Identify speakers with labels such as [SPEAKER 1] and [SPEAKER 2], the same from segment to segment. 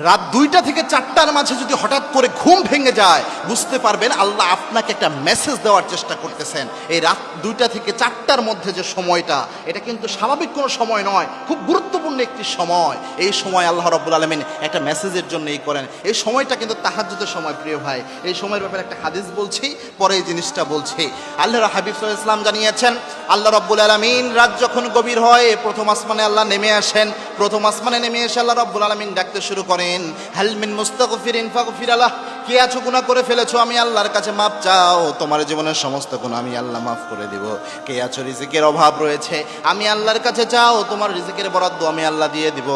[SPEAKER 1] রাত দুইটা থেকে চারটার মাঝে যদি হঠাৎ করে ঘুম ভেঙে যায়, বুঝতে পারবেন আল্লাহ আপনাকে একটা মেসেজ দেওয়ার চেষ্টা করতেছেন। এই রাত দুইটা থেকে চারটার মধ্যে যে সময়টা, এটা কিন্তু স্বাভাবিক কোনো সময় নয়, খুব গুরুত্বপূর্ণ একটি সময়। এই সময় আল্লাহ রব্বুল আলমিন একটা মেসেজের জন্য এই করেন। এই সময়টা কিন্তু তাহাজ্জুদের সময়, প্রিয় ভাই। এই সময়ের ব্যাপারে একটা হাদিস বলছি, পরে এই জিনিসটা বলছি। আল্লাহ হাবিব ইসলাম জানিয়েছেন, আল্লাহ রব্বুল আলমিন রাত যখন গভীর হয়, প্রথম আসমানে আল্লাহ নেমে আসেন। প্রথম আসমানে নেমে এসে আল্লাহ রব্বুল আলমিন ডাকতে শুরু করেন। هل من مستغفر فاغفر له؟ কে আছো গুনাহ করে ফেলেছো? আমি আল্লাহর কাছে মাপ চাও। তোমার জীবনের সমস্ত গুণ আমি আল্লাহ মাফ করে দিব। কে আছো? রিজিকের অভাব রয়েছে। আমি আল্লাহর কাছে চাও। তোমার রিজিকের বরাদ্দ আমি আল্লাহ দিয়ে দিব।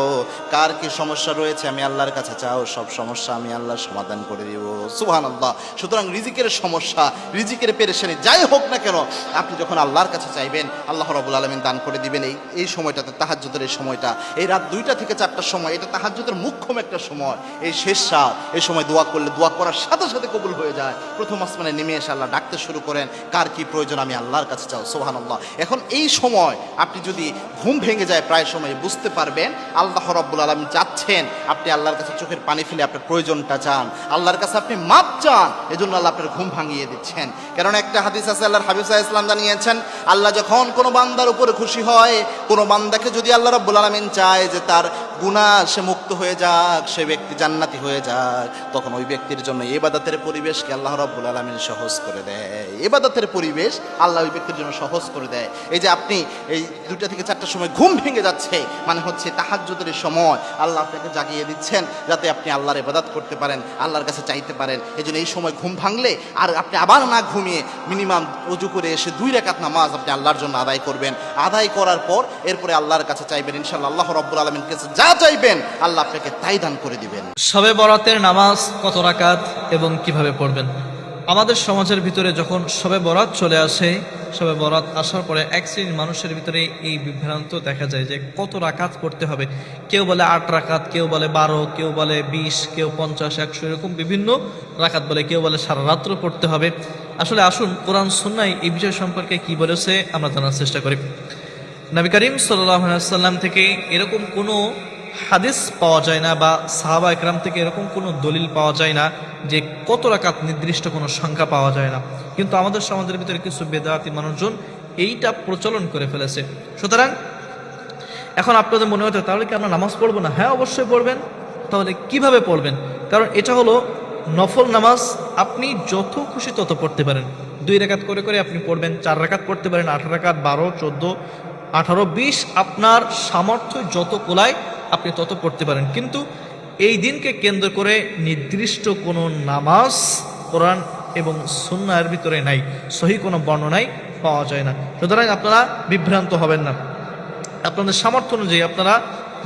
[SPEAKER 1] কার কি সমস্যা রয়েছে? আমি আল্লাহর কাছে চাও। সব সমস্যা আমি আল্লাহ সমাধান করে দিব। সুহান আল্লাহ সুতরাং রিজিকের সমস্যা, রিজিকের পেরেশানি যাই হোক না কেন, আপনি যখন আল্লাহর কাছে চাইবেন, আল্লাহ রাব্বুল আলামিন দান করে দিবেন। এই এই সময়টাতে, তাহাজ্জুদের এই সময়টা, এই রাত দুইটা থেকে চারটার সময়, এটা তাহাজ্জুদের মুখ্যম একটা সময়। এই শেষ রাত এই সময় দোয়া করলে দোয়া করার সাথে সাথে কবুল হয়ে যায়। প্রথম আসমানে নেমে এসে আল্লাহ ডাকতে শুরু করেন, কার কি প্রয়োজন আমি আল্লাহর কাছে চাও? সোহানাল্লাহ এখন এই সময় আপনি যদি ঘুম ভেঙে যায় প্রায় সময়, বুঝতে পারবেন আল্লাহ রব্বুল আলম চাচ্ছেন আপনি আল্লাহর কাছে চোখের পানি ফেলে আপনার প্রয়োজনটা চান। আল্লাহর কাছে আপনি মাপ চান, এজন্য আল্লাহ আপনার ঘুম ভাঙিয়ে দিচ্ছেন। কারণ একটা হাদিস আছে, আল্লাহর হাবিব ইসলাম জানিয়েছেন, আল্লাহ যখন কোনো বান্দার উপরে খুশি হয়, কোনো বান্দাকে যদি আল্লাহ রব্বুল আলমিন চায় যে তার গুণা সে মুক্ত হয়ে যাক, সে ব্যক্তি জান্নাতি হয়ে যাক, তখন ওই ব্যক্তির জন্য এবাদাতের পরিবেশকে আল্লাহ রব্বুল আলমিন সহজ করে দেয়। এবাদাতের পরিবেশ আল্লাহ ওই ব্যক্তির জন্য সহজ করে দেয়। এই যে আপনি এই দুটা থেকে চারটার সময় ঘুম ভেঙে যাচ্ছে মানে হচ্ছে তাহাজ্জুদের এই সময় আল্লাহ আপনাকে জাগিয়ে দিচ্ছেন যাতে আপনি আল্লাহর ইবাদত করতে পারেন, আল্লাহর কাছে চাইতে পারেন। এই জন্য এই সময় ঘুম ভাঙলে আর আপনি আবার না ঘুমিয়ে মিনিমাম উজু করে এসে দুই রেখাত নামাজ আপনি আল্লাহর জন্য আদায় করবেন। আদায় করার পর এরপরে আল্লাহর কাছে চাইবেন ইনশাল্লাহ আল্লাহ রব্বুল আলমিন কাছে যা চাইবেন, আল্লাহ আপনাকে তাই দান করে দিবেন।
[SPEAKER 2] শবে বরাতের নামাজ কত রাকাত? এবং কীভাবে পড়বেন? আমাদের সমাজের ভিতরে যখন সবে বরাত চলে আসে, সবে বরাত আসার পরে এক শ্রেণির মানুষের ভিতরে এই বিভ্রান্ত দেখা যায় যে কত রাকাত পড়তে হবে। কেউ বলে আট রাকাত, কেউ বলে বারো, কেউ বলে বিশ, কেউ পঞ্চাশ, একশো এরকম বিভিন্ন রাকাত বলে, কেউ বলে সারা রাত্র পড়তে হবে। আসলে আসুন, কোরআন সুন্নাই এই বিষয় সম্পর্কে কি বলেছে আমরা জানার চেষ্টা করি। নবী করিম সাল্লাম থেকে এরকম কোনো হাদিস পাওয়া যায় না বা সাহাবা একরাম থেকে এরকম কোনো দলিল পাওয়া যায় না যে কত রাকাত নির্দিষ্ট কোনো সংখ্যা পাওয়া যায় না। কিন্তু আমাদের সমাজের ভিতরে কিছু বেদাতি মানুষজন এইটা প্রচলন করে ফেলেছে। সুতরাং, এখন আপনাদের মনে হতে তাহলে কি আমরা নামাজ পড়ব না? হ্যাঁ অবশ্যই পড়বেন। তাহলে কীভাবে পড়বেন? কারণ এটা হলো নফল নামাজ, আপনি যত খুশি তত পড়তে পারেন। দুই রেখাত করে করে আপনি পড়বেন, চার রেখাত পড়তে পারেন, আট রেখাত বারো, চোদ্দ, আঠারো, বিশ, আপনার সামর্থ্য যত কোলায় আপনি তত পড়তে পারেন। কিন্তু এই দিনকে কেন্দ্র করে নির্দিষ্ট কোনো নামাজ, কোরআন এবং সুন্নার ভিতরে নাই। সহি কোনো বর্ণনাই পাওয়া যায় না। সুতরাং আপনারা বিভ্রান্ত হবেন না। আপনাদের সামর্থ্য অনুযায়ী আপনারা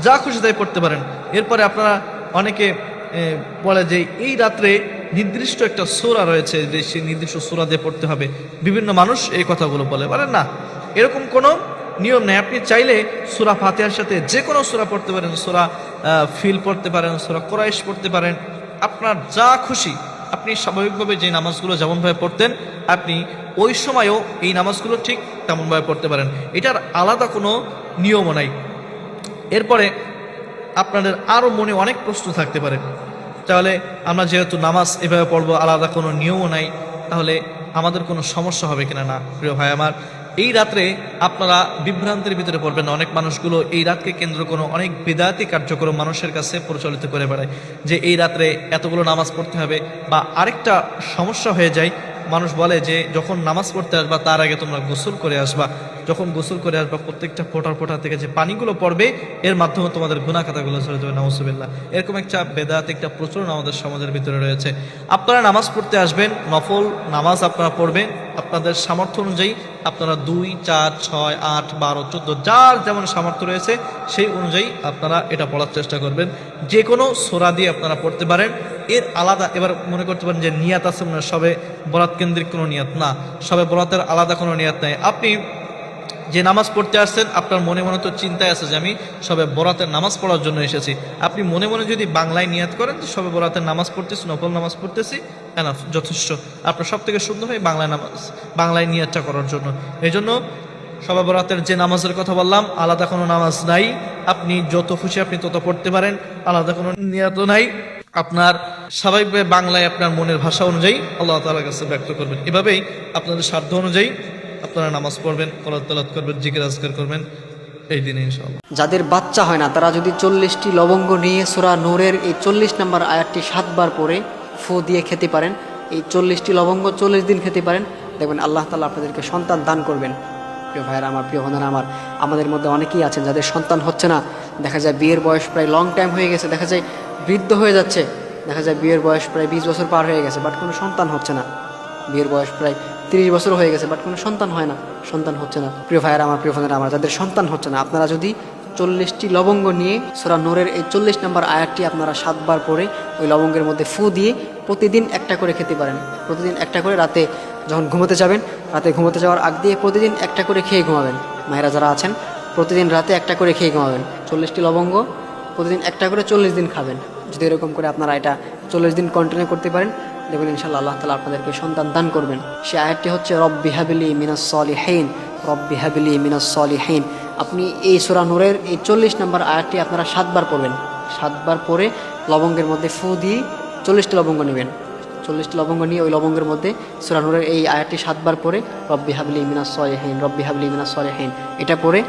[SPEAKER 2] যা খুশি তাই পড়তে পারেন। এরপরে আপনারা অনেকে বলে যে এই রাত্রে নির্দিষ্ট একটা সোরা রয়েছে যে সেই নির্দিষ্ট সোরা দিয়ে পড়তে হবে। বিভিন্ন মানুষ এই কথাগুলো বলে। বলেন না, এরকম কোনো নিয়ম নেই। আপনি চাইলে সুরা ফাতেহার সাথে যে কোনো সুরা পড়তে পারেন, সুরা ফিল পড়তে পারেন, সুরা কোরাইশ পড়তে পারেন। আপনার যা খুশি আপনি স্বাভাবিকভাবে যে নামাজগুলো যেমনভাবে পড়তেন, আপনি ওই সময়ও এই নামাজগুলো ঠিক তেমনভাবে পড়তে পারেন। এটার আলাদা কোনো নিয়মও নাই। এরপরে আপনাদের আরও মনে অনেক প্রশ্ন থাকতে পারে। তাহলে আমরা যেহেতু নামাজ এভাবে পড়ব, আলাদা কোনো নিয়মও নাই, তাহলে আমাদের কোনো সমস্যা হবে কিনা না? প্রিয় ভাই আমার এই রাত্রে আপনারা বিভ্রান্তির ভিতরে পড়বেন অনেক মানুষগুলো এই রাতকে কেন্দ্র করে অনেক বেদাতি কার্যক্রম মানুষের কাছে প্রচলিত করে বেড়ায়। যে এই রাত্রে এতগুলো নামাজ পড়তে হবে বা আরেকটা সমস্যা হয়ে যায় মানুষ বলে যে, যখন নামাজ পড়তে আসবা, তার আগে তোমরা গোসল করে আসবা। যখন গোসল করে আসবা, প্রত্যেকটা ফোটার ফোটা থেকে যে পানিগুলো পড়বে, এর মাধ্যমে তোমাদের গুণা খাতাগুলো ঝরে যাবে নামসুবিল্লা এরকম একটা বেদাত, একটা প্রচলন আমাদের সমাজের ভিতরে রয়েছে। আপনারা নামাজ পড়তে আসবেন, নফল নামাজ আপনারা পড়বেন, আপনাদের সামর্থ্য অনুযায়ী আপনারা দুই, চার, ছয়, আট, বারো, চোদ্দ, যার যেমন সামর্থ্য রয়েছে, সেই অনুযায়ী আপনারা এটা পড়ার চেষ্টা করবেন। যে কোনো সোরা দিয়ে আপনারা পড়তে পারেন। এর আলাদা, এবার মনে করতে পারেন যে নিয়াত আছে মনে সবে বরাত কেন্দ্রিক কোনো নিয়াত। না, সবে বরাতের আলাদা কোনো নিয়াত নাই। আপনি যে নামাজ পড়তে আসছেন, আপনার মনে মনে তো চিন্তায় আছে যে আমি সবে বরাতের নামাজ পড়ার জন্য এসেছি। আপনি মনে মনে যদি বাংলায় নিয়াত করেন যে সবে বরাতের নামাজ পড়তেছি, নফল নামাজ পড়তেছি এনাফ যথেষ্ট। আপনার সব থেকে সুন্দর হয় বাংলায় নামাজ, বাংলায় নিয়াতটা করার জন্য। এই জন্য সবে বরাতের যে নামাজের কথা বললাম, আলাদা কোনো নামাজ নাই। আপনি যত খুশি আপনি তত পড়তে পারেন, আলাদা কোনো নিয়ত নাই। আপনার স্বাভাবিকভাবে বাংলায় আপনার মনের ভাষা অনুযায়ী আল্লাহ তালার কাছে ব্যক্ত করবেন। এভাবেই আপনাদের সাধ্য অনুযায়ী আপনারা নামাজ পড়বেন কলাত তালাত করবেন, জিকির, আজকার করবেন এই দিনে
[SPEAKER 3] যাদের বাচ্চা হয় না, তারা যদি চল্লিশটি লবঙ্গ নিয়ে সোরা নূরের এই চল্লিশ নম্বর আয়াতটি সাতবার পরে ফু দিয়ে খেতে পারেন। এই চল্লিশটি লবঙ্গ চল্লিশ দিন খেতে পারেন। দেখবেন আল্লাহ তালা আপনাদেরকে সন্তান দান করবেন। প্রিয় ভাইয়েরা আমার, প্রিয় বোনেরা আমার, আমাদের মধ্যে অনেকেই আছেন যাদের সন্তান হচ্ছে না। দেখা যায় বিয়ের বয়স প্রায় লং টাইম হয়ে গেছে। দেখা যায় বৃদ্ধ হয়ে যাচ্ছে। দেখা যায় বিয়ের বয়স প্রায় বিশ বছর পার হয়ে গেছে বাট কোনো সন্তান হচ্ছে না। বিয়ের বয়স প্রায় তিরিশ বছর হয়ে গেছে বাট কোনো সন্তান হয় না। সন্তান হচ্ছে না। প্রিয় ভাইয়েরা আমার, প্রিয় বোনেরা আমার, যাদের সন্তান হচ্ছে না, আপনারা যদি চল্লিশটি লবঙ্গ নিয়ে সোরা নোরের এই চল্লিশ নম্বর আয়াতটি আপনারা সাতবার পরে ওই লবঙ্গের মধ্যে ফু দিয়ে প্রতিদিন একটা করে খেতে পারেন। প্রতিদিন একটা করে রাতে যখন ঘুমোতে যাবেন, রাতে ঘুমোতে যাওয়ার আগ দিয়ে প্রতিদিন একটা করে খেয়ে ঘুমাবেন। মায়েরা যারা আছেন, প্রতিদিন রাতে একটা করে খেয়ে ঘুমাবেন। চল্লিশটি লবঙ্গ প্রতিদিন একটা করে চল্লিশ দিন খাবেন। যদি এরকম করে আপনারা এটা চল্লিশ দিন কন্টিনিউ করতে পারেন, দেখবেন ইনশাল্লাহ আল্লাহ তালা আপনাদেরকে সন্তান দান করবেন। সে আয়াতটি হচ্ছে, রব্বি হাবিলি মিনাস সলিহীন, রব্বি হাবিলি মিনাস সলিহীন। আপনি এই সুরা নূরের এই চল্লিশ নম্বর আয়াতটি আপনারা সাতবার পড়বেন। সাতবার পরে লবঙ্গের মধ্যে ফু দিয়ে চল্লিশটি লবঙ্গ নেবেন। চল্লিশটি লবঙ্গ নিয়ে ওই লবঙ্গের মধ্যে সুরানুরের এই আয়াতটি সাতবার পরে রব্বি হাবলি মিনাস সলেহীন, রব্বি হাবলি মিনাস সলেহীন। এটা পরে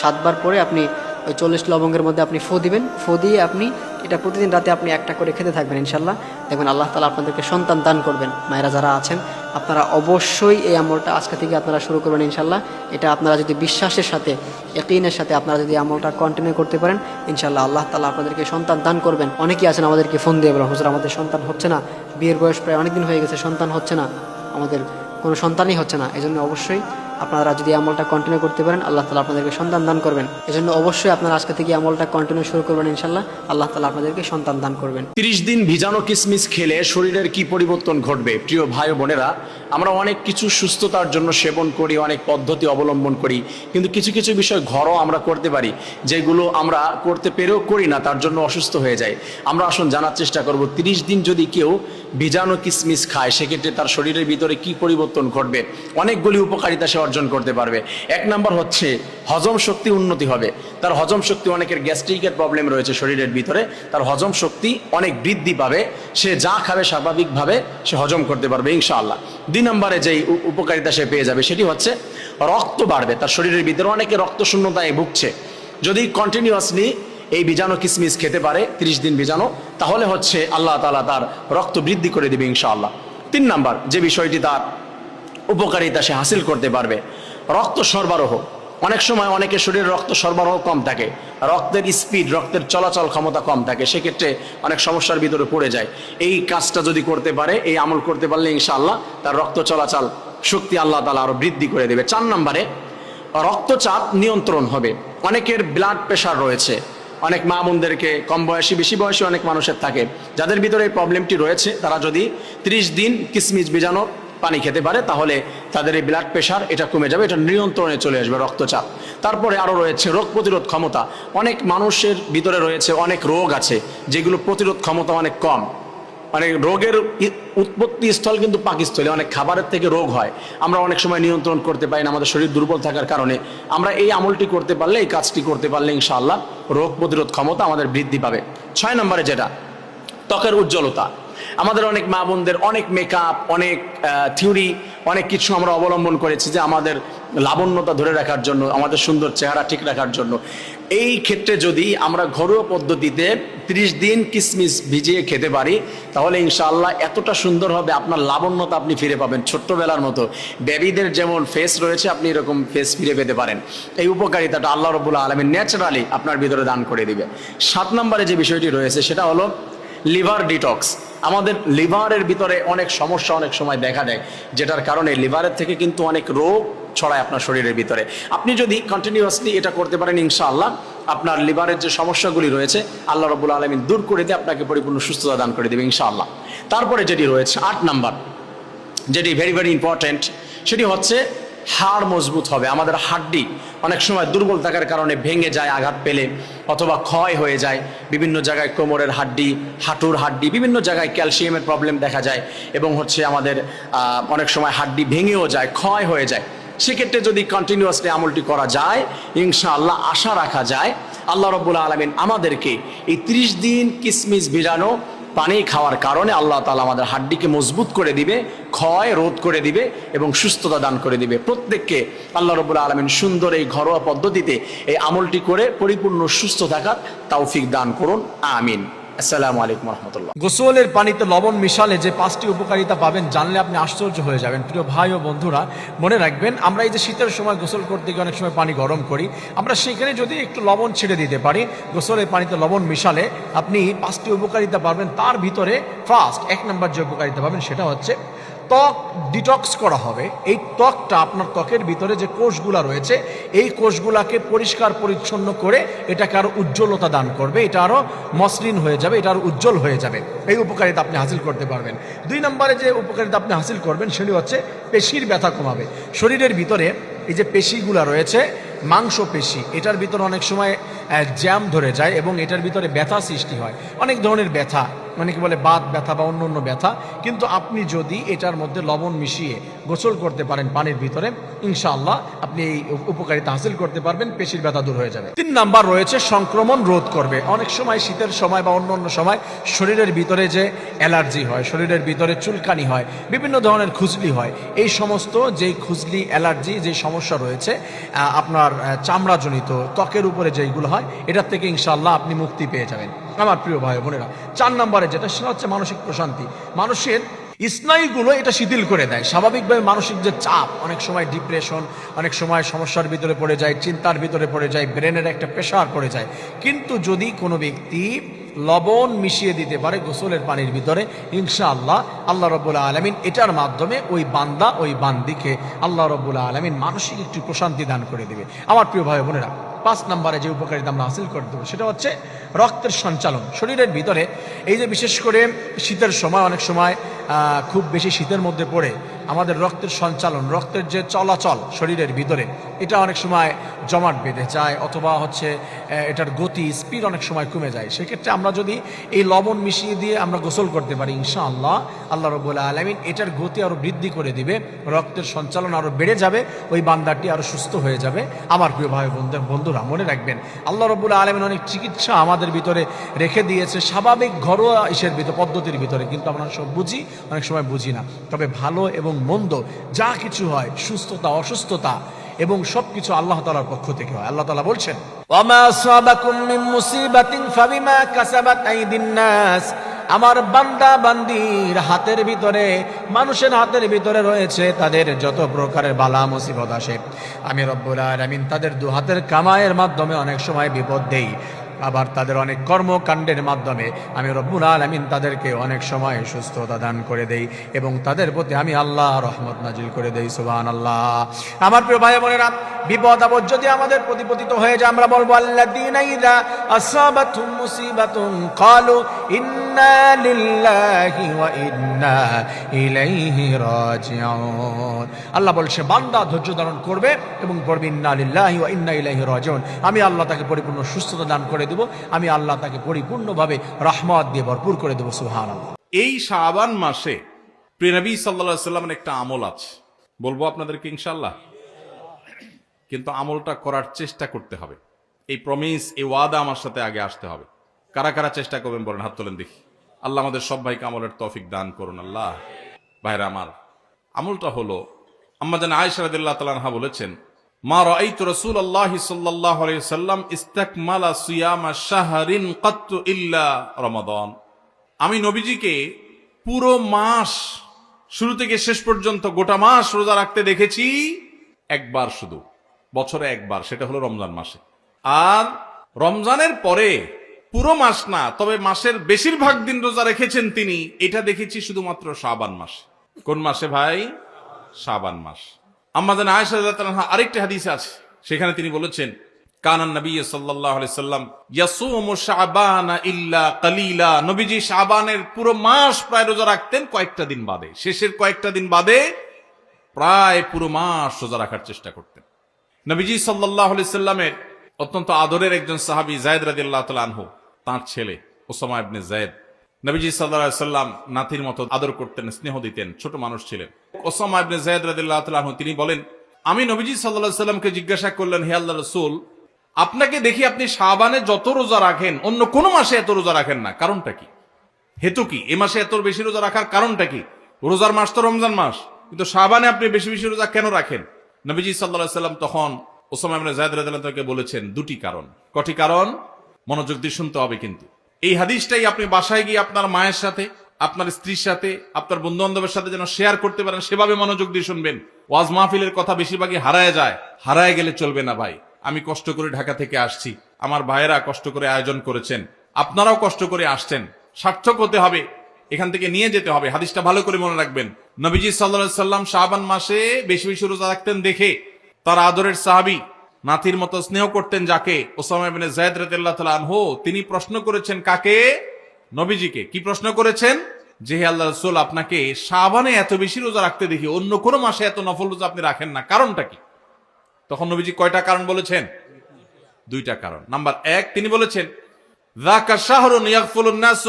[SPEAKER 3] সাতবার পরে আপনি ওই চল্লিশ লবঙ্গের মধ্যে আপনি ফো দিবেন। ফো দিয়ে আপনি, এটা প্রতিদিন রাতে আপনি একটা করে খেতে থাকবেন ইনশাল্লাহ। দেখবেন আল্লাহ তালা আপনাদেরকে সন্তান দান করবেন। মায়েরা যারা আছেন, আপনারা অবশ্যই এই আমলটা আজকে থেকে আপনারা শুরু করবেন ইনশাল্লাহ। এটা আপনারা যদি বিশ্বাসের সাথে একইনের সাথে আপনারা যদি আমলটা কন্টিনিউ করতে পারেন, ইনশাল্লাহ আল্লাহ তালা আপনাদেরকে সন্তান দান করবেন। অনেকেই আছেন আমাদেরকে ফোন দিয়ে বলেন, হুজুর, আমাদের সন্তান হচ্ছে না। বিয়ের বয়স প্রায় অনেক দিন হয়ে গেছে, সন্তান হচ্ছে না। আমাদের কোনো সন্তানই হচ্ছে না। এজন্য অবশ্যই আপনারা যদি আমলটা কন্টিনিউ করতে পারেন, আল্লাহ তালা আপনাদেরকে সন্তান দান করবেন। এজন্য অবশ্যই আপনারা আজকে থেকে আমলটা কন্টিনিউ শুরু করবেন ইনশাল্লাহ। আল্লাহ তালা আপনাদেরকে সন্তান দান করবেন।
[SPEAKER 4] তিরিশ দিন ভিজানো কিসমিস খেলে শরীরের কি পরিবর্তন ঘটবে? প্রিয় ভাই বোনেরা, আমরা অনেক কিছু সুস্থতার জন্য সেবন করি, অনেক পদ্ধতি অবলম্বন করি, কিন্তু কিছু কিছু বিষয় ঘরও আমরা করতে পারি, যেগুলো আমরা করতে পেরেও করি না, তার জন্য অসুস্থ হয়ে যায় আমরা আসুন জানার চেষ্টা করব, তিরিশ দিন যদি কেউ ভিজানো কিসমিস খায়, সেক্ষেত্রে তার শরীরের ভিতরে কি পরিবর্তন ঘটবে? অনেকগুলি উপকারিতা সে অর্জন করতে পারবে। এক নম্বর হচ্ছে, হজম শক্তি উন্নতি হবে। তার হজম শক্তি অনেকের গ্যাস্ট্রিকের প্রবলেম রয়েছে শরীরের ভিতরে। তার হজম শক্তি অনেক বৃদ্ধি পাবে। সে যা খাবে স্বাভাবিকভাবে সে হজম করতে পারবে, ইনশাআল্লাহ। দুই নম্বরে যেই উপকারিতা সে পেয়ে যাবে, সেটি হচ্ছে, রক্ত বাড়বে। তার শরীরের ভিতরে অনেকে রক্ত শূন্যতায় ভুগছে। যদি কন্টিনিউয়াসলি এই বীজাণু কিসমিস খেতে পারে, তিরিশ দিন বীজাণু, তাহলে হচ্ছে আল্লাহ তালা তার রক্ত বৃদ্ধি করে দেবে, ইনশাআল্লাহ। তিন নাম্বার, যে বিষয়টি তার উপকারিতা সে হাসিল করতে পারবে। রক্ত সরবরাহ, অনেক সময় অনেকের শরীরে রক্ত সরবরাহ কম থাকে। রক্তের স্পিড রক্তের চলাচল ক্ষমতা কম থাকে, সেক্ষেত্রে অনেক সমস্যার ভিতরে পড়ে যায়। এই কাজটা যদি করতে পারে, এই আমল করতে পারলে ইনশাআল্লাহ তার রক্ত চলাচল শক্তি আল্লাহ তালা আরও বৃদ্ধি করে দেবে। চার নম্বরে, রক্তচাপ নিয়ন্ত্রণ হবে। অনেকের ব্লাড প্রেশার রয়েছে। অনেক মা বোনদেরকে কম বয়সী, বেশি বয়সী অনেক মানুষের থাকে। যাদের ভিতরে এই প্রবলেমটি রয়েছে, তারা যদি ত্রিশ দিন কিসমিস বীজাণু পানি খেতে পারে, তাহলে তাদের এই ব্লাড প্রেশার এটা কমে যাবে, এটা নিয়ন্ত্রণে চলে আসবে রক্তচাপ। তারপরে আরও রয়েছে রোগ প্রতিরোধ ক্ষমতা। অনেক মানুষের ভিতরে রয়েছে অনেক রোগ আছে, যেগুলো প্রতিরোধ ক্ষমতা অনেক কম। মানে রোগের উৎপত্তি স্থল কিন্তু পাকিস্থলে, অনেক খাবারের থেকে রোগ হয়। আমরা অনেক সময় নিয়ন্ত্রণ করতে পারি না, আমাদের শরীর দুর্বল থাকার কারণে। আমরা এই আমলটি করতে পারলে, এই কাজটি করতে পারলে ইনশাআল্লাহ রোগ প্রতিরোধ ক্ষমতা আমাদের বৃদ্ধি পাবে। ছয় নম্বরে যেটা, ত্বকের উজ্জ্বলতা। আমাদের অনেক মা বোনদের অনেক মেকআপ অনেক থিওরি অনেক কিছু আমরা অবলম্বন করেছি যে আমাদের লাবণ্যতা ধরে রাখার জন্য, আমাদের সুন্দর চেহারা ঠিক রাখার জন্য। এই ক্ষেত্রে যদি আমরা ঘরোয়া পদ্ধতিতে ত্রিশ দিন কিসমিস ভিজিয়ে খেতে পারি, তাহলে ইনশাআল্লাহ এতটা সুন্দর হবে, আপনার লাবণ্যতা আপনি ফিরে পাবেন ছোট্টবেলার মতো। বেবিদের যেমন ফেস রয়েছে, আপনি এরকম ফেস ফিরে পেতে পারেন। এই উপকারিতাটা আল্লাহ রবুল্লা আলমী ন্যাচারালি আপনার ভিতরে দান করে দিবে। সাত নম্বরে যে বিষয়টি রয়েছে, সেটা হলো লিভার ডিটক্স। আমাদের লিভারের ভিতরে অনেক সমস্যা, অনেক সময় দেখা দেয়, যেটার কারণে লিভারের থেকে কিন্তু অনেক রোগ ছড়ায় আপনার শরীরের ভিতরে। আপনি যদি কন্টিনিউয়াসলি এটা করতে পারেন, ইনশাআল্লাহ আপনার লিভারের যে সমস্যাগুলি রয়েছে, আল্লাহ রবুল আলমিন দূর করে দিয়ে আপনাকে পরিপূর্ণ সুস্থতা দান করে দেবে, ইনশাআল্লাহ। তারপরে যেটি রয়েছে, আট নাম্বার, যেটি ভেরি ভেরি ইম্পর্ট্যান্ট সেটি হচ্ছে হাড় মজবুত হবে, আমাদের হাড্ডি অনেক সময় দুর্বল থাকার কারণে ভেঙে যায়, আঘাত পেলে অথবা ক্ষয় হয়ে যায়। বিভিন্ন জায়গায় কোমরের হাড্ডি, হাঁটুর হাড্ডি, বিভিন্ন জায়গায় ক্যালসিয়ামের প্রবলেম দেখা যায় এবং হচ্ছে আমাদের অনেক সময় হাড্ডি ভেঙেও যায়, ক্ষয় হয়ে যায়। সেক্ষেত্রে যদি কন্টিনিউয়াসলি আমলটি করা যায়, ইনশাআল্লাহ আশা রাখা যায়, আল্লাহ রব্বুল আলমিন আমাদেরকে এই ত্রিশ দিন কিসমিস ভিজানো পানি খাওয়ার কারণে আল্লাহ তালা আমাদের হাড্ডিকে মজবুত করে দিবে, ক্ষয় রোধ করে দিবে এবং সুস্থতা দান করে দিবে। প্রত্যেককে আল্লাহ রবুল্লা আলমিন সুন্দর এই ঘরোয়া পদ্ধতিতে এই আমলটি করে পরিপূর্ণ সুস্থ থাকার তৌফিক দান করুন। আমিন। আসসালামু আলাইকুম রহমতুল্লাহ।
[SPEAKER 5] গোসলের পানিতে লবণ মিশালে যে পাঁচটি উপকারিতা পাবেন, জানলে আপনি আশ্চর্য হয়ে যাবেন। প্রিয় ভাই ও বন্ধুরা, মনে রাখবেন, আমরা এই যে শীতের সময় গোসল করতে গিয়ে অনেক সময় পানি গরম করি, আমরা সেখানে যদি একটু লবণ ছেড়ে দিতে পারি, গোসলের পানিতে লবণ মিশালে আপনি পাঁচটি উপকারিতা পাবেন, তার ভিতরে ফার্স্ট এক নম্বর যে উপকারিতা পাবেন, সেটা হচ্ছে ত্বক ডিটক্স করা হবে। এই ত্বকটা আপনার ত্বকের ভিতরে যে কোষগুলা রয়েছে, এই কোষগুলাকে পরিষ্কার পরিচ্ছন্ন করে এটাকে আরও উজ্জ্বলতা দান করবে, এটা আরও মসৃণ হয়ে যাবে, এটা আরও উজ্জ্বল হয়ে যাবে। এই উপকারিতা আপনি হাসিল করতে পারবেন। দুই নম্বরে যে উপকারিতা আপনি হাসিল করবেন, সেটি হচ্ছে পেশির ব্যথা কমাবে। শরীরের ভিতরে এই যে পেশিগুলা রয়েছে মাংস পেশি এটার ভিতরে অনেক সময় জ্যাম ধরে যায় এবং এটার ভিতরে ব্যথা সৃষ্টি হয়। অনেক ধরনের ব্যথা অনেকে বলে, বাত ব্যথা বা অন্য অন্য ব্যথা। কিন্তু আপনি যদি এটার মধ্যে লবণ মিশিয়ে গোসল করতে পারেন পানির ভিতরে, ইনশাআল্লাহ আপনি এই উপকারিতা হাসিল করতে পারবেন, পেশির ব্যথা দূর হয়ে যাবে। তিন নাম্বার রয়েছে সংক্রমণ রোধ করবে। অনেক সময় শীতের সময় বা অন্য অন্য সময় শরীরের ভিতরে যে অ্যালার্জি হয়, শরীরের ভিতরে চুলকানি হয়, বিভিন্ন ধরনের খুজলি হয়, এই সমস্ত যেই খুজলি, অ্যালার্জি যে সমস্যা রয়েছে আপনার চামড়াজনিত ত্বকের উপরে যেইগুলো হয়, এটার থেকে ইনশাআল্লাহ আপনি মুক্তি পেয়ে যাবেন। আমার প্রিয় ভাই বোনেরা, চার নম্বরে যেটা, সেটা হচ্ছে মানসিক প্রশান্তি। মানুষের স্নায়ুগুলো এটা শিথিল করে দেয়। স্বাভাবিকভাবে মানসিক যে চাপ, অনেক সময় ডিপ্রেশন, অনেক সময় সমস্যার ভিতরে পড়ে যায়, চিন্তার ভিতরে পড়ে যায়, ব্রেনের একটা প্রেশার পড়ে যায়। কিন্তু যদি কোনো ব্যক্তি লবণ মিশিয়ে দিতে পারে গোসলের পানির ভিতরে। ইনশা আল্লাহ রব্বুল আলমিন এটার মাধ্যমে ওই বান্দা, ওই বান্দিকে আল্লাহ রব্বুল আলমিন মানসিক একটি প্রশান্তি দান করে দেবে। আমার প্রিয় ভাই বোনেরা, পাঁচ নম্বরে যে উপকারিতা আমরা হাসিল করে দেবো সেটা হচ্ছে রক্তের সঞ্চালন। শরীরের ভিতরে এই যে বিশেষ করে শীতের সময়, অনেক সময় খুব বেশি শীতের মধ্যে পড়ে আমাদের রক্তের সঞ্চালন, রক্তের যে চলাচল শরীরের ভিতরে, এটা অনেক সময় জমাট বেঁধে যায় অথবা হচ্ছে এটার গতি স্পিড অনেক সময় কমে যায়। সেক্ষেত্রে আমরা যদি এই লবণ মিশিয়ে দিয়ে আমরা গোসল করতে পারি, ইনশাআল্লাহ আল্লাহ রবুল্লা আলমিন এটার গতি আরও বৃদ্ধি করে দিবে, রক্তের সঞ্চালন আরও বেড়ে যাবে, ওই বান্দারটি আরও সুস্থ হয়ে যাবে। আমার প্রিয় ভাই বন্ধু, বন্ধুরা, মনে রাখবেন, আল্লাহ রবুল্লা আলমিন অনেক চিকিৎসা আমাদের ভিতরে রেখে দিয়েছে, স্বাভাবিক ঘরোয়া ইসের ভিতর, পদ্ধতির ভিতরে, কিন্তু আমরা সব বুঝি, অনেক সময় বুঝি না। তবে ভালো এবং এবং মন্দ, যা কিছু হয়, সুস্থতা, অসুস্থতা এবং সবকিছু আল্লাহ তালার পক্ষ থেকে হয়। আল্লাহ তালা বলছেন
[SPEAKER 2] আমার বান্দা বান্দির হাতের ভিতরে, মানুষের হাতের ভিতরে রয়েছে তাদের যত প্রকারের বালা মুসিবত আসে। আমি রব্বুল আর আমিন তাদের দু হাতের কামায়ের মাধ্যমে অনেক সময় বিপদ দেই। আবার তাদের অনেক কর্মকাণ্ডের মাধ্যমে আমি রব্বুল আলমিন তাদেরকে অনেক সময় সুস্থতা দান করে দেই এবং তাদের প্রতি আমি আল্লাহ রহমত নাজিল করে দেই সুবাহ আল্লাহ আমার প্রিয় ভাই বোনেরা বিপদ আপদ যদি আমাদের প্রতিপতিত হয়ে যায়, আমরা বলব ইলাইহি রাজিউন। আল্লাহ বলছে, বান্দা ধৈর্য ধারণ করবে এবং পড়বে ইন্না লিল্লাহি ওয়া ইন্না ইলাইহি রাজিউন। আমি আল্লাহ তাকে পরিপূর্ণ সুস্থতা দান করে দেব, আমি আল্লাহ তাকে পরিপূর্ণভাবে রহমত দিয়ে ভরপুর করে দেবো, সুবহানাল্লাহ।
[SPEAKER 6] এই শাবান মাসে প্রিয়নবী সাল্লা সাল্লামের একটা আমল আছে। বলব আপনাদেরকে ইনশাল্লাহ কিন্তু আমলটা করার চেষ্টা করতে হবে। এই প্রমিস এই ওয়াদা আমার সাথে আগে আসতে হবে। কারা কারা চেষ্টা করবেন বলেন, হাত তোলেন দেখি। আল্লাহ আমাদের সব ভাইকে আমলের তৌফিক দান করুন, আল্লাহ। ভাইরা আমার, আমলটা হলো, আম্মা যেন তাআলা আনহা বলেছেন, মা রাআইতু রাসূলুল্লাহ সাল্লাল্লাহু আলাইহি সাল্লাম ইস্তাকমালা সিয়ামা শাহরিন কাত্তু ইল্লা রমাদান। আমি নবীজিকে পুরো মাস, শুরু থেকে শেষ পর্যন্ত গোটা মাস রোজা রাখতে দেখেছি, একবার শুধু। বছরে একবার, সেটা হলো রমজান মাসে। আর রমজানের পরে পুরো মাস না, তবে মাসের বেশিরভাগ দিন রোজা রেখেছেন তিনি। এটা দেখেছি শুধুমাত্র শাবান মাসে। কোন মাসে ভাই? শাবান মাস। আমাদের তাআলা আরেকটি হাদিস আছে। সেখানে তিনি বলেছেন কানান নবী আলাইহি সাল্লাম ইয়াসুমু শাবানা ইল্লা কালিলা। নবীজি শাবানের পুরো মাস প্রায় রোজা রাখতেন কয়েকটা দিন বাদে। শেষের কয়েকটা দিন বাদে প্রায় পুরো মাস রোজা রাখার চেষ্টা করতেন। নবীজি আলাইহি সাল্লামের অত্যন্ত আদরের একজন সাহাবী যায়েদ রাদিয়াল্লাহু তাআলা আনহু, তাঁর ছেলে ওসামা ইবনে যায়েদ নবীজি আলাইহি সাল্লাম নাতির মতো আদর করতেন, স্নেহ দিতেন, ছোট মানুষ ছিলেন। ওসামা ইবনে যায়েদ রাদিয়াল্লাহু তাআলা আনহু তিনি বলেন, আমি নবীজি সাল্লাহ সাল্লামকে জিজ্ঞাসা করলেন, হে আল্লাহ রসুল, আপনাকে দেখি আপনি শাবানে যত রোজা রাখেন, অন্য কোনো মাসে এত রোজা রাখেন না, কারণটা কি? হেতু কি? এ মাসে এত বেশি রোজা রাখার কারণটা কি? রোজার মাস তো রমজান মাস, কিন্তু শাবানে আপনি বেশি বেশি রোজা কেন রাখেন? নবীজি সাল্লাহ সাল্লাম তখন ওসামা ইবনে জায়দ তাআলাকে বলেছেন, দুটি কারণ। কটি কারণ? মনোযোগ দিয়ে শুনতে হবে কিন্তু। এই হাদিসটাই আপনি বাসায় গিয়ে আপনার মায়ের সাথে, আপনার স্ত্রীর সাথে, আপনার বন্ধু বান্ধবের সাথে যেন শেয়ার করতে পারেন, সেভাবে মনোযোগ দিয়ে শুনবেন। ওয়াজ মাহফিলের কথা বেশিরভাগই হারায় যায়। হারায় গেলে চলবে না ভাই। আমি কষ্ট করে ঢাকা থেকে আসছি। আমার ভাইয়েরা কষ্ট করে আয়োজন করেছেন। আপনারাও কষ্ট করে আসছেন। সার্থক হতে হবে। এখান থেকে নিয়ে যেতে হবে। হাদিসটা ভালো করে মনে রাখবেন। নবীজি সাল্লা সাল্লাম শাহবান মাসে বেশি বেশি রোজা রাখতেন দেখে। তার আদরের সাহাবি, নাতির মতো স্নেহ করতেন যাকে, ওসামা জায়দ রাদিয়াল্লাহু তাআলা আনহু, তিনি প্রশ্ন করেছেন কাকে? নবীজিকে। কি প্রশ্ন করেছেন? যে আল্লাহ রাসূল, আপনাকে শাবানে এত বেশি রোজা রাখতে দেখি, অন্য কোনো মাসে এত নফল রোজা আপনি রাখেন না। কারণটা কি? তখন নবীজি কয়টা কারণ বলেছেন? দুইটা কারণ। নাম্বার এক, তিনি বলেছেন শাহরুন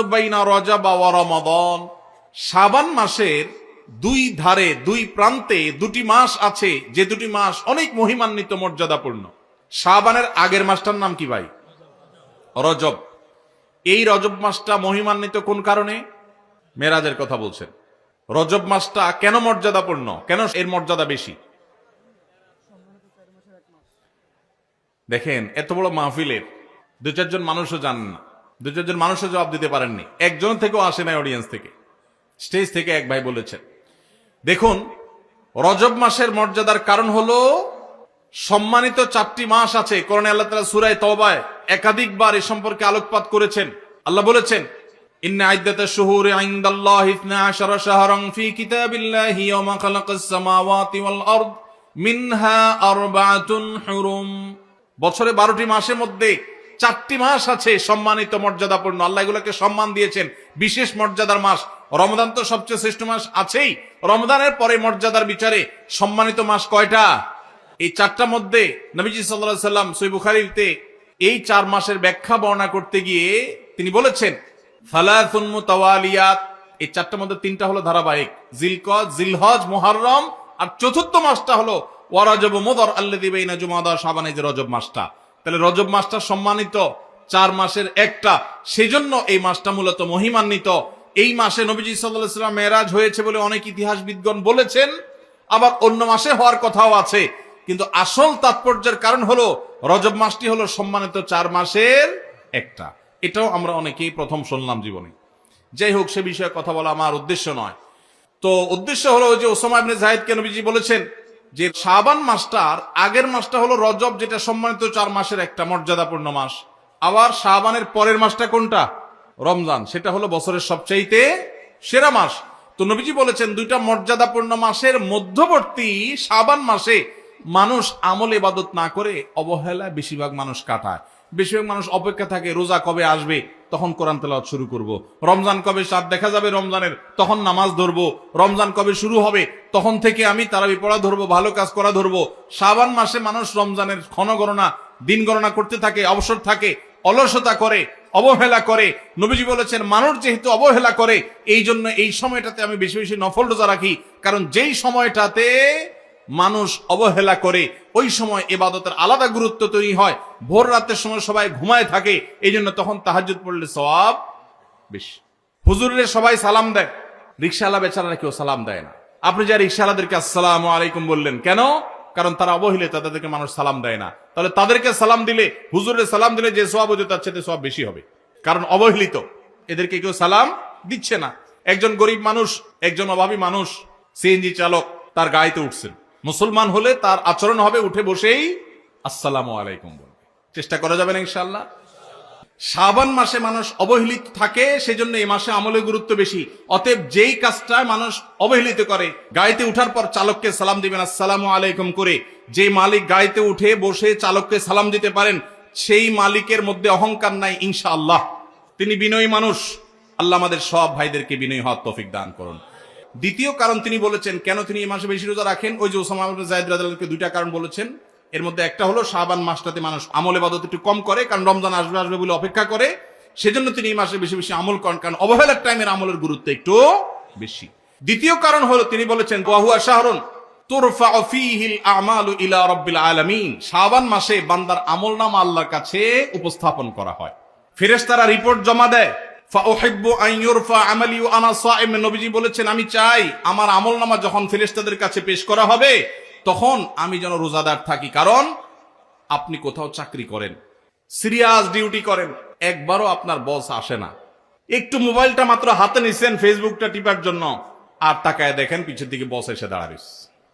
[SPEAKER 6] বাইনা রজব ওয়া রমাদান। শাবান মাসের দুই ধারে, দুই প্রান্তে দুটি মাস আছে। যে দুটি মাস অনেক মহিমান্বিত, মর্যাদাপূর্ণ। শাবানের আগের মাসটার নাম কি ভাই? রজব। এই রজব মাসটা মহিমান্বিত কোন কারণে? মেরাজের কথা বলছেন। রজব মাসটা কেন মর্যাদাপূর্ণ? কেন এর মর্যাদা বেশি? দেখেন, এত বড় মাহফিলের দু চারজন মানুষও জানেন না। দু চারজন মানুষও জবাব দিতে পারেননি। একজন থেকেও আসে নাই অডিয়েন্স থেকে। স্টেজ থেকে এক ভাই বলেছেন দেখুন, রজব মাসের মর্যাদার কারণ হলো সম্মানিত চারটি মাস আছে। করণে আল্লাহ তালা সুরায় তবায় একাধিকবার এ সম্পর্কে আলোকপাত করেছেন। আল্লাহ বলেছেন, ইন্না আইদ্দাতা শুহুরি ইনদাল্লাহি 12 শাহরান ফি কিতাবিল্লাহি ইয়াওমা খালাকাস মিনহা আরবাতুন হুরুম। বছরে বারোটি মাসের মধ্যে চারটি মাস আছে সম্মানিত মর্যাদাপূর্ণ। আল্লাহ এগুলোকে সম্মান দিয়েছেন। বিশেষ মর্যাদার মাস রমদান তো সবচেয়ে শ্রেষ্ঠ মাস আছেই। রমদানের পরে মর্যাদার বিচারে সম্মানিত মাস কয়টা? এই চারটা মধ্যে নবীজি সাল্লাহ সাল্লাম সই বুখারিতে এই চার মাসের ব্যাখ্যা বর্ণনা করতে গিয়ে তিনি বলেছেন ফালাতুন এই চারটার মধ্যে তিনটা হলো ধারাবাহিক। জিলকজ জিলহজ, মুহররম, আর চতুর্থ মাসটা হলো ওয়ারাজব মুদর আল্লাযী বাইনা জুমাদা এই যে রজব মাসটা। তাহলে রজব মাসটা সম্মানিত চার মাসের একটা। সেজন্য এই মাসটা মূলত মহিমান্বিত। এই মাসে নবীজি আলাইহি সাল্লাম মেরাজ হয়েছে বলে অনেক ইতিহাসবিদগণ বলেছেন, আবার অন্য মাসে হওয়ার কথাও আছে। কিন্তু আসল তাৎপর্যের কারণ হলো, রজব মাসটি হলো সম্মানিত চার মাসের একটা। এটাও আমরা অনেকেই প্রথম শুনলাম জীবনে। যাই হোক, সে বিষয়ে কথা বলা আমার উদ্দেশ্য নয়। তো উদ্দেশ্য হলো যে ওসামা ইবনে জাহিদকে নবীজি বলেছেন যে শাবান মাসটার আগের মাসটা হলো রজব, যেটা সম্মানিত চার মাসের একটা মর্যাদাপূর্ণ মাস। আবার শাবানের পরের মাসটা কোনটা? রমজান, সেটা হলো বছরের সবচাইতে সেরা মাস। তো নবীজি বলেছেন, দুইটা মর্যাদাপূর্ণ মাসের মধ্যবর্তী সাবান মাসে মানুষ আমল ইবাদত না করে অবহেলায় বেশিরভাগ মানুষ কাটায়। বেশিরভাগ মানুষ অপেক্ষা থাকে, রোজা কবে আসবে? তখন কোরআন তেলাওয়াত শুরু করব। রমজান কবে সাত দেখা যাবে রমজানের? তখন নামাজ ধরবো। রমজান কবে শুরু হবে? তখন থেকে আমি তারাবি পড়া ধরবো, ভালো কাজ করা ধরবো। সাবান মাসে মানুষ রমজানের ক্ষণ গণনা, দিন গণনা করতে থাকে, অবসর থাকে, অলসতা করে অবহেলা করে। নবীজি বলেছেন, মানুষ যেহেতু অবহেলা করে, এই জন্য এই সময়টাতে আমি বেশি বেশি নফল রোজা রাখি। কারণ যেই সময়টাতে মানুষ অবহেলা করে, ওই সময় এবাদতের আলাদা গুরুত্ব তৈরি হয়। ভোর রাতের সময় সবাই ঘুমায় থাকে, এই জন্য তখন তাহাজুদ পড়লে সব বেশি। হুজুরের সবাই সালাম দেয়। রিক্সাওয়ালা বেচারা কেউ সালাম দেয় না। আপনি যা রিক্সাওয়ালাদেরকে আসসালাম আলাইকুম বললেন, কেন? কারণ তারা অবহেলিত, তাদেরকে মানুষ সালাম দেয় না। তাহলে তাদেরকে সালাম দিলে হুজুরের সালাম দিলে যে সব হতো তার সাথে সব বেশি হবে। কারণ অবহেলিত, এদেরকে কেউ সালাম দিচ্ছে না। একজন গরিব মানুষ, একজন অভাবী মানুষ, সিএনজি চালক, তার গাড়িতে উঠছেন মুসলমান হলে তার আচরণ হবে উঠে বসেই, আসসালাম আলাইকুম বলবে। চেষ্টা করা যাবে না ইনশাল্লাহ শ্রাবণ মাসে মানুষ অবহেলিত থাকে, সেজন্য এই মাসে আমলের গুরুত্ব বেশি। অতএব যেই কাজটা মানুষ অবহেলিত করে, গাড়িতে উঠার পর চালককে সালাম দিবেন, আসসালামু আলাইকুম করে। যে মালিক গাড়িতে উঠে বসে চালককে সালাম দিতে পারেন, সেই মালিকের মধ্যে অহংকার নাই ইনশা আল্লাহ তিনি বিনয়ী মানুষ। আল্লাহ আমাদের সব ভাইদেরকে বিনয়ী হওয়ার তৌফিক দান করুন। দ্বিতীয় কারণ তিনি বলেছেন, কেন তিনি এই মাসে বেশি রোজা রাখেন? ওই যে ওসামা জায়েদ রাদিয়াল্লাহু দুইটা কারণ বলেছেন। এর মধ্যে একটা হলো শাবান মাসটাতে মানুষ আমল ইবাদত একটু কম করে, কারণ রমজান আসবে আসবে বলে অপেক্ষা করে। সেজন্য তিনি এই মাসে বেশি বেশি আমল করেন, কারণ অবহেলার টাইমের আমলের গুরুত্ব একটু বেশি। দ্বিতীয় কারণ হলো তিনি বলেছেন ওয়াহুয়া শাহরুন তুরফাউ ফীহিল আমালু ইলা রাব্বিল আলামিন। শাবান মাসে বান্দার আমলনামা আল্লাহর কাছে উপস্থাপন করা হয়। ফেরেশতারা রিপোর্ট জমা দেয় আমালি নবীজি বলেছেন, আমি চাই আমার আমলনামা যখন ফেরেশতাদের কাছে পেশ করা হবে তখন আমি যেন রোজাদার থাকি, কারণ আপনি কোথাও চাকরি করেন, সিরিয়াস ডিউটি করেন, একবারও আপনার বস আসে না। একটু মোবাইলটা মাত্র হাতে নিছেন, ফেসবুকটা টিপার জন্য, আর তাকায় দেখেন পিছের দিকে বস এসে দাঁড়াবিস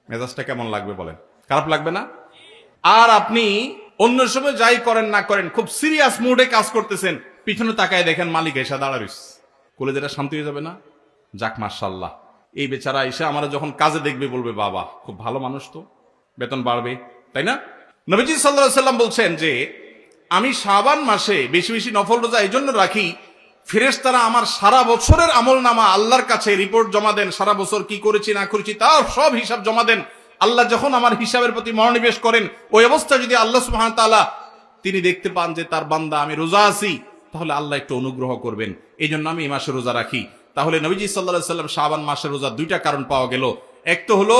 [SPEAKER 6] মেজাজটা কেমন লাগবে বলেন? খারাপ লাগবে না? আর আপনি অন্য সময় যাই করেন না করেন, খুব সিরিয়াস মুডে কাজ করতেছেন, পিছনে তাকায় দেখেন মালিক এসে দাঁড়াবিস কলেজেটা শান্তি হয়ে যাবে না? যাক মার্শাল্লাহ এই বেচারা এসে আমরা যখন কাজে দেখবে, বলবে, বাবা, খুব ভালো মানুষ তো, বেতন বাড়বে। তাই না? নবীজি সাল্লাহ সাল্লাম বলছেন যে, আমি শাবান মাসে বেশি বেশি নফল রোজা এই জন্য রাখি। ফেরেশতারা আমার সারা বছরের আমল নামা আল্লাহর কাছে রিপোর্ট জমা দেন, সারা বছর কি করেছি, না করেছি, তার সব হিসাব জমা দেন। আল্লাহ যখন আমার হিসাবের প্রতি মনোনিবেশ করেন, ওই অবস্থা যদি আল্লাহ সুবহান তাআলা তিনি দেখতে পান যে, তার বান্দা, আমি রোজা আছি, তাহলে আল্লাহ একটু অনুগ্রহ করবেন। এই জন্য আমি এই মাসে রোজা রাখি। তাহলে নবীজি সাল্লাহ সাল্লাম শাবান মাসের রোজা দুইটা কারণ পাওয়া গেল। এক তো হলো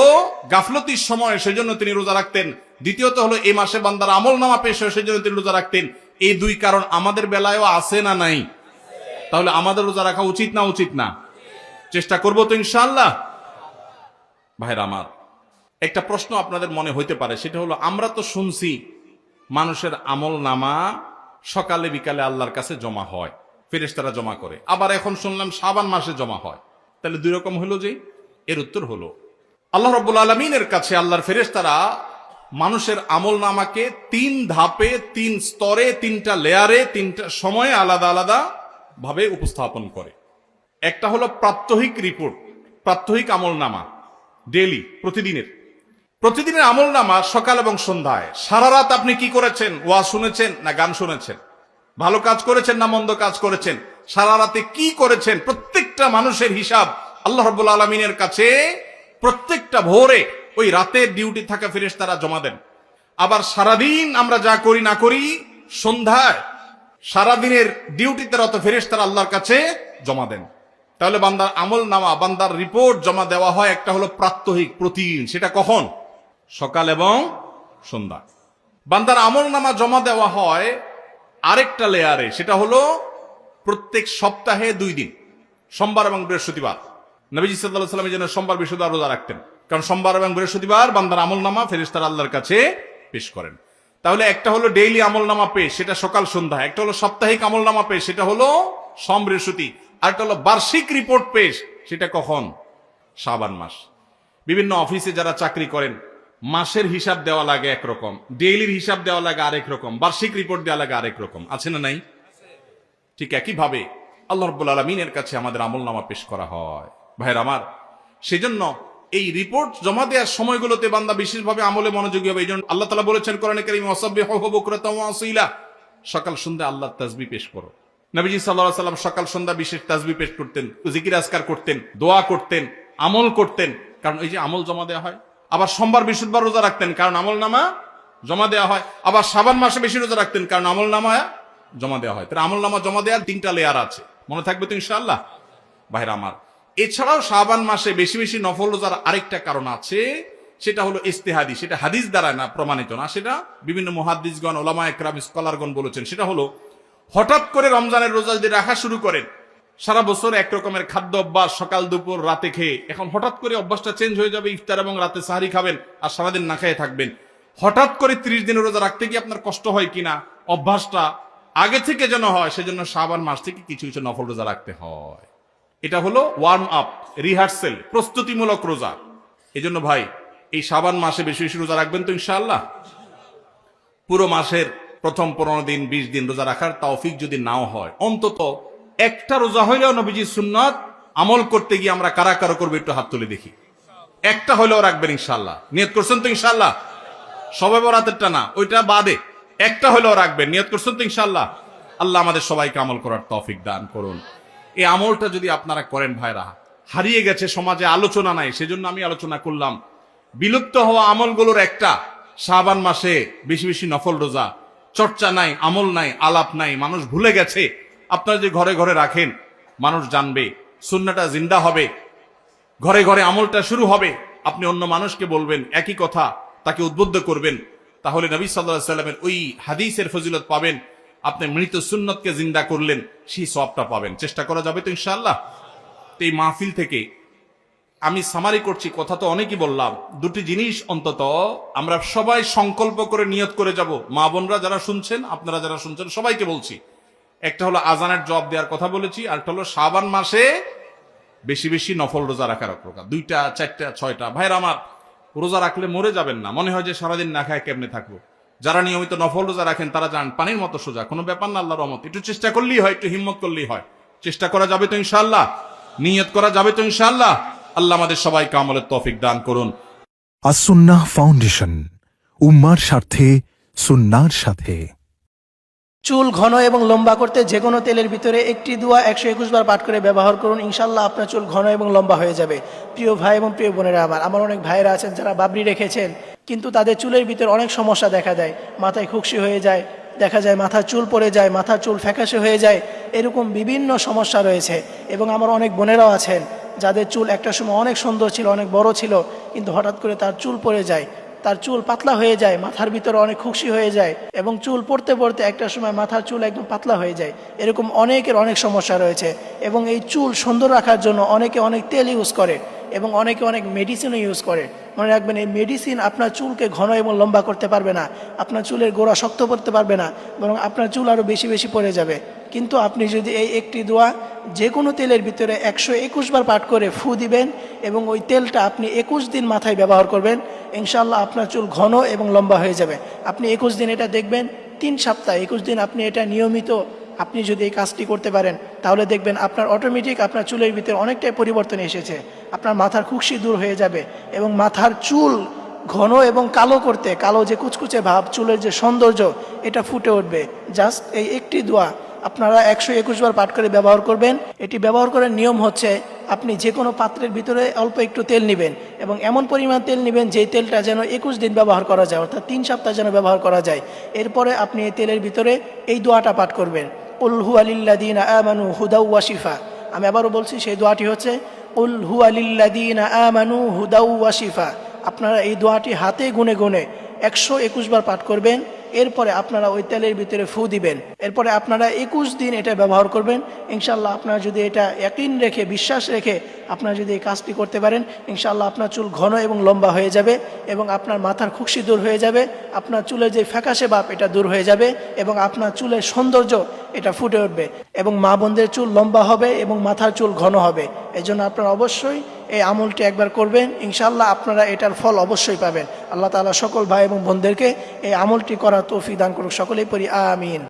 [SPEAKER 6] গাফলতির সময় সেজন্য তিনি রোজা রাখতেন। দ্বিতীয়ত হলো এই মাসে বান্দার আমল নামা পেশ হয় সেজন্য তিনি রোজা রাখতেন। এই দুই কারণ আমাদের বেলায়ও আছে না নাই? তাহলে আমাদের রোজা রাখা উচিত না উচিত না? চেষ্টা করব তো ইনশাল্লাহ ভাইরা আমার, একটা প্রশ্ন আপনাদের মনে হইতে পারে, সেটা হলো আমরা তো শুনছি মানুষের আমল নামা সকালে বিকালে আল্লাহর কাছে জমা হয়। ফেরেশতারা জমা করে। আবার এখন শুনলাম সাবান মাসে জমা হয়। তাহলে দুই রকম হলো যে, এর উত্তর হলো, আল্লাহ রব্বুল আলমিনের কাছে আল্লাহর ফেরেশতারা মানুষের আমল নামাকে তিন ধাপে, তিন স্তরে, তিনটা লেয়ারে, তিনটা সময়ে আলাদা আলাদা ভাবে উপস্থাপন করে। একটা হলো প্রাত্যহিক রিপোর্ট, প্রাত্যহিক আমল নামা ডেলি প্রতিদিনের। প্রতিদিনের আমল নামা সকাল এবং সন্ধ্যায়। সারা রাত আপনি কি করেছেন? ওয়া শুনেছেন না গান শুনেছেন? ভালো কাজ করেছেন না মন্দ কাজ করেছেন? সারা রাতে কি করেছেন? প্রত্যেকটা মানুষের হিসাব আল্লাহ রব্বুল আলমিনের কাছে। প্রত্যেকটা ভোরে ওই রাতের ডিউটি থাকা ফেরেস তারা জমা দেন। আবার সারাদিন আমরা যা করি না করি, সন্ধ্যায় সারাদিনের ডিউটিতে রত ফেরেস তারা আল্লাহর কাছে জমা দেন। তাহলে বান্দার আমল নামা, বান্দার রিপোর্ট জমা দেওয়া হয় একটা হলো প্রাত্যহিক, প্রতিদিন। সেটা কখন? সকাল এবং সন্ধ্যা। বান্দার আমল নামা জমা দেওয়া হয় আরেকটা লেয়ারে, সেটা হলো প্রত্যেক সপ্তাহে দুই দিন, সোমবার এবং বৃহস্পতিবার। নবীজি সাল্লাহ সাল্লামের জন্য সোমবার, বৃহস্পতিবার রোজা রাখতেন। কারণ সোমবার এবং বৃহস্পতিবার বান্দার আমল নামা ফেরিস্তার আল্লাহর কাছে পেশ করেন। তাহলে একটা হলো ডেইলি আমল নামা পেশ, সেটা সকাল সন্ধ্যা। একটা হলো সাপ্তাহিক আমল নামা পেশ, সেটা হলো সোম, বৃহস্পতি। আর একটা হলো বার্ষিক রিপোর্ট পেশ, সেটা কখন? শাবান মাস। বিভিন্ন অফিসে যারা চাকরি করেন মাসের হিসাব দেওয়া লাগে একরকম, ডেইলির হিসাব দেওয়া লাগে আরেক রকম, বার্ষিক রিপোর্ট দেওয়া লাগে আরেক রকম, আছে না নাই? ঠিক একইভাবে আল্লাহ রব্বুল আলমিনের কাছে আমাদের আমল নামা পেশ করা হয়। ভাইয়ের আমার, সেজন্য এই রিপোর্ট জমা দেওয়ার সময়গুলোতে বান্দা বিশেষভাবে আমলে মনোযোগী হবে এই জন্য আল্লাহ তালা বলেছেন অসভ্যা সকাল সন্ধ্যা আল্লাহ তাজবি পেশ করো। নবীজি সাল্লাহ সাল্লাম সকাল সন্ধ্যা বিশেষ তাজবি পেশ করতেন, জিকির আজকার করতেন, দোয়া করতেন, আমল করতেন। কারণ এই যে আমল জমা দেওয়া হয় আবার সোমবার, বৃহস্পতিবার রোজা রাখতেন, কারণ আমল নামা জমা দেওয়া হয়। আবার সাবান মাসে বেশি রোজা রাখতেন, কারণ আমল নামা জমা দেওয়া হয়। তাহলে আমল নামা জমা দেওয়ার তিনটা লেয়ার আছে। মনে থাকবে তো ইনশাআল্লাহ? ভাইরা আমার, এছাড়াও শাবান মাসে বেশি বেশি নফল রোজার আরেকটা কারণ আছে, সেটা হলো ইস্তেহাদি। সেটা হাদিস দ্বারা না, প্রমাণিত না। সেটা বিভিন্ন মহাদিসগণ ওলামা একরাম স্কলারগণ বলেছেন। সেটা হলো, হঠাৎ করে রমজানের রোজা যদি রাখা শুরু করেন সারা বছর একরকমের খাদ্য অভ্যাস সকাল, দুপুর, রাতে খেয়ে। এখন হঠাৎ করে অভ্যাসটা চেঞ্জ হয়ে যাবে, ইফতার এবং রাতে সাহারি খাবেন আর সারাদিন না খেয়ে থাকবেন। হঠাৎ করে ত্রিশ দিন রোজা রাখতে গিয়ে আপনার কষ্ট হয় কিনা, অভ্যাসটা আগে থেকে যেন হয়, সেজন্য সাবান মাস থেকে কিছু কিছু নফল রোজা রাখতে হয়। এটা হলো ওয়ার্ম আপ রিহার্সেল প্রস্তুতিমূলক রোজা। এই জন্য ভাই, এই সাবান মাসে বেশি বেশি রোজা রাখবেন তো ইনশাআল্লাহ। পুরো মাসের প্রথম পনেরো দিন, বিশ দিন রোজা রাখার তৌফিক যদি নাও হয়, অন্তত একটা রোজা হইলেও নবীজি সুন্নত আমল করতে গিয়ে আমরা কারা কারও করব একটু হাত তুলে দেখি। একটা হইলেও রাখবেন ইনশাল্লাহ নিয়ত করছেন তো ইনশাল্লাহ সবাই বরাতেরটা না, ওইটা বাদে। একটা হইলেও রাখবেন, নিয়ত করছেন তো ইনশাল্লাহ আল্লাহ আমাদের সবাইকে আমল করার তৌফিক দান করুন। এই আমলটা যদি আপনারা করেন ভাইরা, হারিয়ে গেছে সমাজে আলোচনা নাই, সেজন্য আমি আলোচনা করলাম। বিলুপ্ত হওয়া আমলগুলোর একটা, শাবান মাসে বেশি বেশি নফল রোজা। চর্চা নাই, আমল নাই, আলাপ নাই, মানুষ ভুলে গেছে। আপনারা যে ঘরে ঘরে রাখেন, মানুষ জানবে, সুন্নাটা জিন্দা হবে। ঘরে ঘরে আমলটা শুরু হবে। আপনি অন্য মানুষকে বলবেন, একই কথা, তাকে উদ্বুদ্ধ করবেন। তাহলে নবী সাল্লাহ সাল্লামের ওই হাদিসের ফজিলত পাবেন। আপনি মৃত সুন্নতকে জিন্দা করলেন, সেই সবটা পাবেন। চেষ্টা করা যাবে তো ইনশাল্লাহ তো এই মাহফিল থেকে আমি সামারি করছি, কথা তো অনেকই বললাম। দুটি জিনিস অন্তত আমরা সবাই সংকল্প করে নিয়ত করে যাব। মা বোনরা যারা শুনছেন, আপনারা যারা শুনছেন, সবাইকে বলছি। একটা হলো আজানের জব দেওয়ার কথা বলেছি আর একটা হলো শাবান মাসে বেশি বেশি নফল রোজা রাখার প্রকার। দুইটা, চারটা, ছয়টা। ভাইরা আমার, রোজা রাখলে মরে যাবেন না। মনে হয় যে সারাদিন না খায় কেমনে থাকব? যারা নিয়মিত নফল রোজা রাখেন, তারা যান, পানির মতো সোজা। কোনো ব্যাপার না, আল্লাহর রহমত। একটু চেষ্টা করলেই হয়, একটু হিম্মত করলেই হয়। চেষ্টা করা যাবে তো ইনশাআল্লাহ। নিয়ত করা যাবে তো ইনশাআল্লাহ। আল্লাহ আমাদের সবাইকে আমলের তৌফিক দান করুন।
[SPEAKER 7] আসুন্নাহ ফাউন্ডেশন, উম্মার স্বার্থে, সুন্নার সাথে।
[SPEAKER 8] চুল ঘন এবং লম্বা করতে যে কোনো তেলের ভিতরে একটি দোয়া একশো একুশ বার পাঠ করে ব্যবহার করুন ইনশাল্লাহ আপনার চুল ঘন এবং লম্বা হয়ে যাবে। প্রিয় ভাই এবং প্রিয় বোনেরা আমার আমার অনেক ভাইয়েরা আছেন যারা বাবরি রেখেছেন, কিন্তু তাদের চুলের ভিতরে অনেক সমস্যা দেখা দেয়। মাথায় খুকসি হয়ে যায়, দেখা যায় মাথার চুল পড়ে যায় মাথার চুল ফ্যাকাশে হয়ে যায়, এরকম বিভিন্ন সমস্যা রয়েছে। এবং আমার অনেক বোনেরাও আছেন, যাদের চুল একটা সময় অনেক সুন্দর ছিল, অনেক বড় ছিল, কিন্তু হঠাৎ করে তার চুল পড়ে যায়। তার চুল পাতলা হয়ে যায়, মাথার ভিতরে অনেক খুশি হয়ে যায় এবং চুল পড়তে পড়তে একটা সময় মাথার চুল একদম পাতলা হয়ে যায়। এরকম অনেকের অনেক সমস্যা রয়েছে এবং এই চুল সুন্দর রাখার জন্য অনেকে অনেক তেল ইউজ করে এবং অনেকে অনেক মেডিসিনও ইউজ করে। মনে রাখবেন, এই মেডিসিন আপনার চুলকে ঘন এবং লম্বা করতে পারবে না। আপনার চুলের গোড়া শক্ত করতে পারবে না, বরং আপনার চুল আরও বেশি বেশি পড়ে যাবে। কিন্তু আপনি যদি এই একটি দোয়া যে কোনো তেলের ভিতরে একশো একুশ বার পাঠ করে ফু দিবেন এবং ওই তেলটা আপনি একুশ দিন মাথায় ব্যবহার করবেন ইনশাল্লাহ আপনার চুল ঘন এবং লম্বা হয়ে যাবে। আপনি একুশ দিন এটা দেখবেন, তিন সপ্তাহ, একুশ দিন আপনি এটা নিয়মিত আপনি যদি এই কাজটি করতে পারেন, তাহলে দেখবেন আপনার অটোমেটিক আপনার চুলের ভিতরে অনেকটাই পরিবর্তন এসেছে। আপনার মাথার খুশি দূর হয়ে যাবে এবং মাথার চুল ঘন এবং কালো করতে, কালো যে কুচকুচে ভাব, চুলের যে সৌন্দর্য, এটা ফুটে উঠবে। জাস্ট এই একটি দোয়া আপনারা একশো একুশ বার পাঠ করে ব্যবহার করবেন। এটি ব্যবহার করার নিয়ম হচ্ছে আপনি যে কোনো পাত্রের ভিতরে অল্প একটু তেল নেবেন এবং এমন পরিমাণ তেল নেবেন যেই তেলটা যেন একুশ দিন ব্যবহার করা যায়, অর্থাৎ তিন সপ্তাহ যেন ব্যবহার করা যায়। এরপরে আপনি এই তেলের ভিতরে এই দোয়াটা পাঠ করবেন। উলহু আলিল্লাদিন আমানু হুদাউ ওয়াশিফা আমি আবারও বলছি, সেই দোয়াটি হচ্ছে, উল হু আলিল্লাদিন আমানু হুদাউ ওয়াশিফা আপনারা এই দোয়াটি হাতে গুনে গুনে একশো একুশ বার পাঠ করবেন। এরপরে আপনারা ওই তেলের ভিতরে ফু দিবেন। এরপরে আপনারা একুশ দিন এটা ব্যবহার করবেন। ইনশাল্লাহ আপনারা যদি এটা একদিন রেখে, বিশ্বাস রেখে আপনারা যদি এই কাজটি করতে পারেন ইনশাল্লাহ আপনার চুল ঘন এবং লম্বা হয়ে যাবে এবং আপনার মাথার খুশি দূর হয়ে যাবে, আপনার চুলের যে ফ্যাকাশে বাপ, এটা দূর হয়ে যাবে এবং আপনার চুলের সৌন্দর্য, এটা ফুটে উঠবে এবং মা বোনদের চুল লম্বা হবে এবং মাথার চুল ঘন হবে। এই জন্য আপনারা অবশ্যই এই আমলটি একবার করবেন ইনশাল্লাহ আপনারা এটার ফল অবশ্যই পাবেন। আল্লাহ তালা সকল ভাই এবং বোনদেরকে এই আমলটি করা তৌফি দান করুক, সকলেই পড়ি, আমিন।